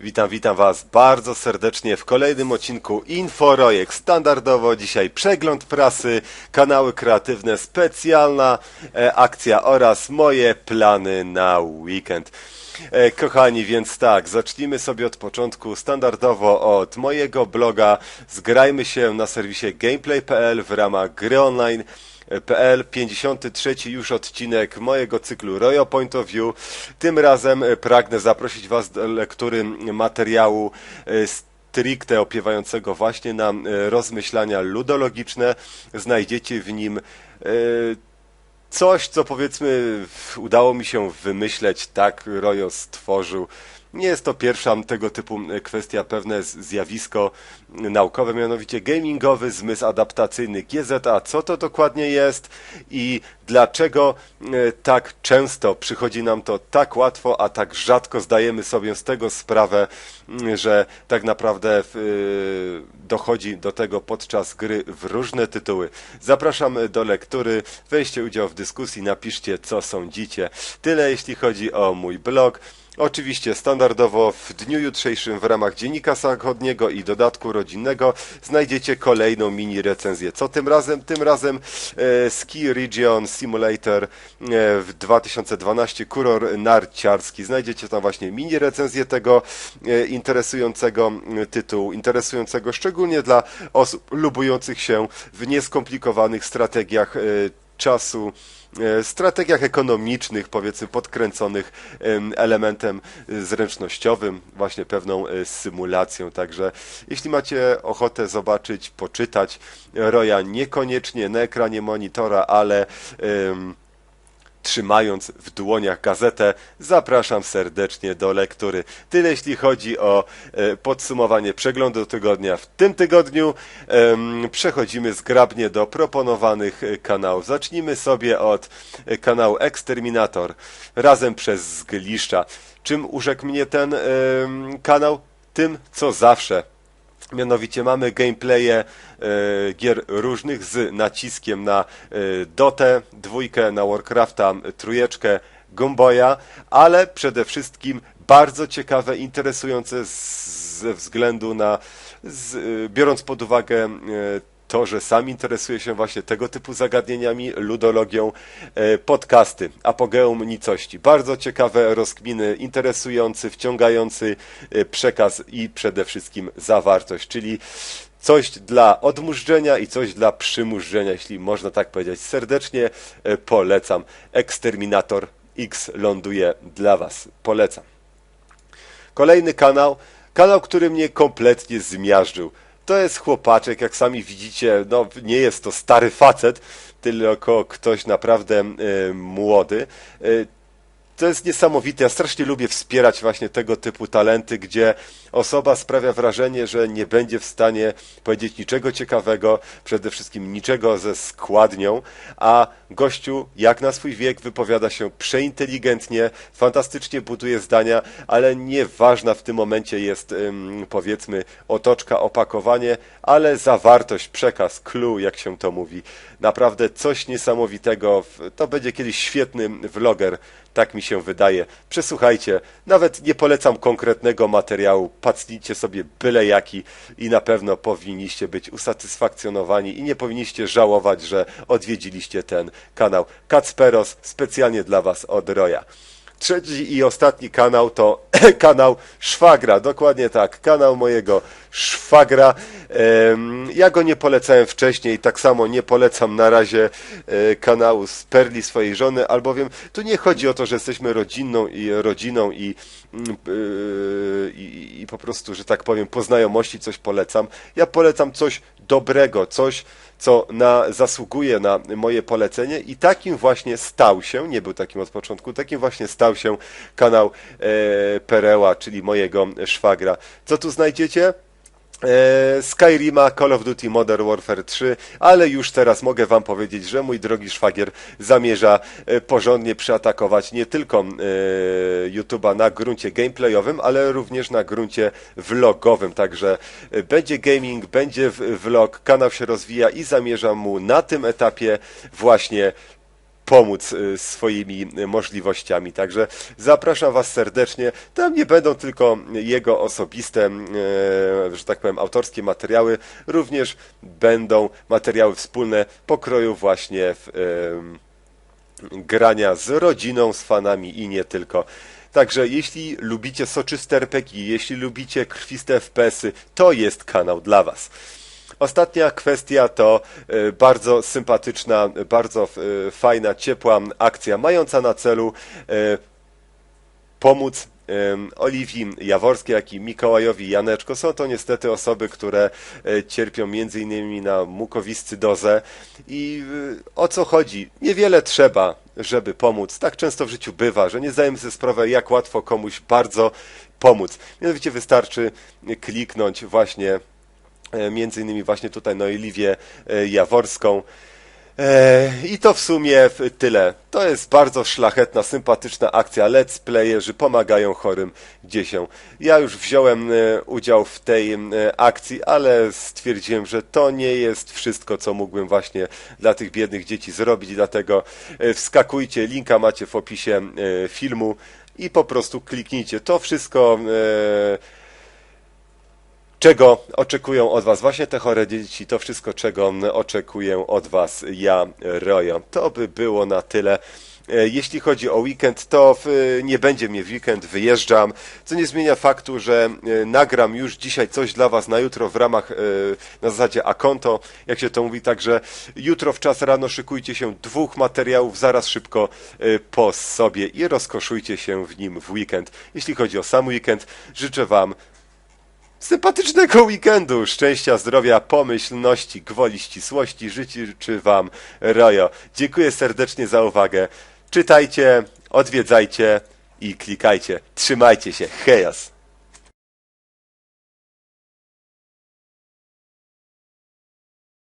Witam, witam Was bardzo serdecznie w kolejnym odcinku Inforojek. Standardowo dzisiaj przegląd prasy, kanały kreatywne, specjalna e, akcja oraz moje plany na weekend. E, kochani, więc tak, zacznijmy sobie od początku, standardowo od mojego bloga. Zgrajmy się na serwisie gameplay.pl w ramach gry online. PL 53 już odcinek mojego cyklu Royal Point of View. Tym razem e, pragnę zaprosić Was do lektury materiału e, stricte opiewającego właśnie na e, rozmyślania ludologiczne. Znajdziecie w nim coś, co powiedzmy udało mi się wymyśleć, tak Royo stworzył nie jest to pierwsza tego typu kwestia, pewne zjawisko naukowe, mianowicie gamingowy zmysł adaptacyjny GZA. Co to dokładnie jest i dlaczego e, tak często przychodzi nam to tak łatwo, a tak rzadko zdajemy sobie z tego sprawę, że tak naprawdę e, dochodzi do tego podczas gry w różne tytuły. Zapraszam do lektury, weźcie udział w dyskusji, napiszcie co sądzicie. Tyle jeśli chodzi o mój blog. Oczywiście standardowo w dniu jutrzejszym w ramach Dziennika Zachodniego i dodatku rodzinnego znajdziecie kolejną mini recenzję. Co tym razem? Tym razem e, Ski Region Simulator e, w 2012 kuror narciarski. Znajdziecie tam właśnie mini recenzję tego e, interesującego tytułu, interesującego szczególnie dla osób lubujących się w nieskomplikowanych strategiach e, czasu strategiach ekonomicznych, powiedzmy podkręconych elementem zręcznościowym, właśnie pewną e, symulacją. Także jeśli macie ochotę zobaczyć, poczytać Roya niekoniecznie na ekranie monitora, ale trzymając w dłoniach gazetę, zapraszam serdecznie do lektury. Tyle jeśli chodzi o e, podsumowanie przeglądu tygodnia. W tym tygodniu przechodzimy zgrabnie do proponowanych e, kanałów. Zacznijmy sobie od e, kanału Exterminator razem przez Zgliszcza. Czym urzekł mnie ten kanał? Tym, co zawsze Mianowicie mamy gameplaye e, gier różnych z naciskiem na e, Dotę, dwójkę, na Warcrafta, trójeczkę, Gomboya, ale przede wszystkim bardzo ciekawe, interesujące ze względu na, z, e, biorąc pod uwagę to, że sam interesuje się właśnie tego typu zagadnieniami, ludologią, e, podcasty, apogeum nicości. Bardzo ciekawe rozkminy, interesujący, wciągający e, przekaz i przede wszystkim zawartość, czyli coś dla odmurzenia i coś dla przymurzenia, jeśli można tak powiedzieć. Serdecznie e, polecam. Exterminator X ląduje dla Was. Polecam. Kolejny kanał, kanał, który mnie kompletnie zmiażdżył. To jest chłopaczek, jak sami widzicie, no nie jest to stary facet, tylko ktoś naprawdę y, młody. Y, to jest niesamowite. Ja strasznie lubię wspierać właśnie tego typu talenty, gdzie osoba sprawia wrażenie, że nie będzie w stanie powiedzieć niczego ciekawego, przede wszystkim niczego ze składnią, a gościu, jak na swój wiek, wypowiada się przeinteligentnie, fantastycznie buduje zdania, ale nieważna w tym momencie jest, powiedzmy, otoczka, opakowanie, ale zawartość, przekaz, clue, jak się to mówi. Naprawdę coś niesamowitego. To będzie kiedyś świetny vloger tak mi się wydaje. Przesłuchajcie, nawet nie polecam konkretnego materiału, pacnijcie sobie byle jaki i na pewno powinniście być usatysfakcjonowani i nie powinniście żałować, że odwiedziliście ten kanał. Kacperos specjalnie dla Was od Roya. Trzeci i ostatni kanał to kanał Szwagra, dokładnie tak, kanał mojego Szwagra. Ja go nie polecałem wcześniej, tak samo nie polecam na razie e, kanału z Perli swojej żony, albowiem tu nie chodzi o to, że jesteśmy rodzinną i rodziną i, mm, e, i, i po prostu, że tak powiem, po znajomości coś polecam. Ja polecam coś dobrego, coś co na, zasługuje na moje polecenie i takim właśnie stał się, nie był takim od początku, takim właśnie stał się kanał e, Pereła, czyli mojego szwagra. Co tu znajdziecie? E, Skyrima, Call of Duty Modern Warfare 3, ale już teraz mogę Wam powiedzieć, że mój drogi szwagier zamierza e, porządnie przeatakować nie tylko e, YouTube'a na gruncie gameplayowym, ale również na gruncie vlogowym. Także będzie gaming, będzie vlog, kanał się rozwija i zamierzam mu na tym etapie właśnie pomóc y, swoimi y, możliwościami. Także zapraszam Was serdecznie. Tam nie będą tylko jego osobiste, y, że tak powiem, autorskie materiały, również będą materiały wspólne pokroju właśnie w, grania z rodziną, z fanami i nie tylko. Także jeśli lubicie soczyste RPG, jeśli lubicie krwiste FPS-y, to jest kanał dla Was. Ostatnia kwestia to e, bardzo sympatyczna, bardzo e, fajna, ciepła akcja, mająca na celu e, pomóc Oliwii Jaworskiej, jak i Mikołajowi Janeczko. Są to niestety osoby, które cierpią m.in. na mukowiscydozę i o co chodzi? Niewiele trzeba, żeby pomóc. Tak często w życiu bywa, że nie zdajemy sobie sprawy, jak łatwo komuś bardzo pomóc. Mianowicie wystarczy kliknąć właśnie między innymi właśnie tutaj na Oliwię e, Jaworską. E, I to w sumie tyle. To jest bardzo szlachetna, sympatyczna akcja. Let's playerzy pomagają chorym dzieciom. Ja już wziąłem e, udział w tej e, akcji, ale stwierdziłem, że to nie jest wszystko, co mógłbym właśnie dla tych biednych dzieci zrobić. Dlatego e, wskakujcie, linka macie w opisie e, filmu i po prostu kliknijcie. To wszystko. E, czego oczekują od Was właśnie te chore dzieci, to wszystko, czego oczekuję od Was ja, Rojo. To by było na tyle. E, Jeśli chodzi o weekend, to w, nie będzie mnie w weekend, wyjeżdżam, co nie zmienia faktu, że e, nagram już dzisiaj coś dla Was na jutro w ramach, e, na zasadzie akonto, jak się to mówi, także jutro w czas rano szykujcie się dwóch materiałów zaraz szybko po sobie i rozkoszujcie się w nim w weekend. Jeśli chodzi o sam weekend, życzę Wam Sympatycznego weekendu, szczęścia, zdrowia, pomyślności, gwoli ścisłości życzy Wam Rojo. Dziękuję serdecznie za uwagę. Czytajcie, odwiedzajcie i klikajcie. Trzymajcie się. Hejos!